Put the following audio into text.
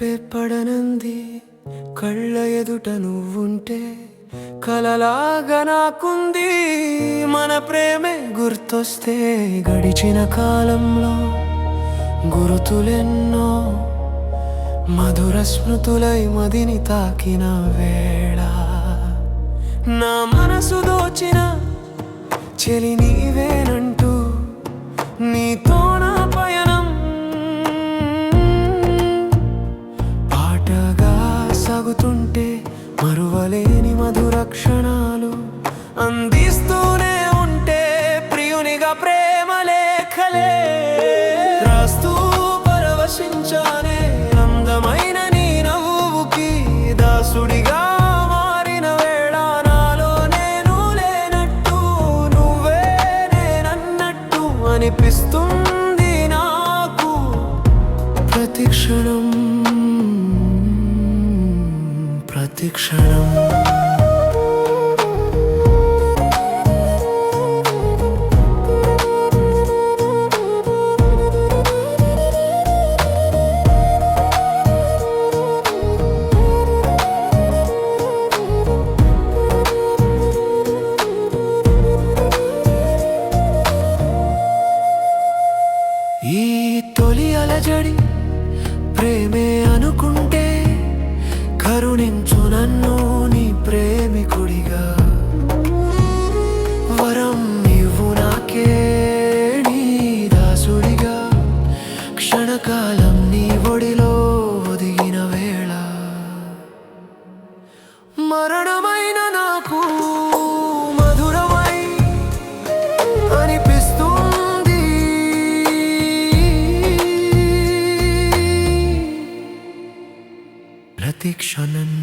రెప్పే పడనంది. కళ్ళ ఎదుట నువ్వుంటే కలలాగా నాకుంది. మన ప్రేమే గుర్తొస్తే గడిచిన కాలంలో గురుతులెన్నో మధుర స్మృతులై మదిని తాకిన వేళ. నా మనసు దోచిన చెలి నీవేనా మధుర క్షణాలు అందిస్తూనే ఉంటే ప్రియునిగా ప్రేమ లేఖలే. రాస్తూ పరవశించానే అందమైన నీ నవ్వుకి దాసుడిగా మారిన వేళ నాలో నేను లేనట్టు నువ్వే నేనన్నట్టు అనిపిస్తుంది నాకు. ప్రతిక్షణం ప్రతిక్షణం ఈ తొలి అలజడి ప్రేమే అనుకుంటే కరుణించు నన్ను నీ ప్రేమికుడిగా. వరం నీవు నాకే నీ దాసుడిగా. క్షణకాలం నీ ఒడిలో ఒదిగిన వేళ. మరణమై क्षणन्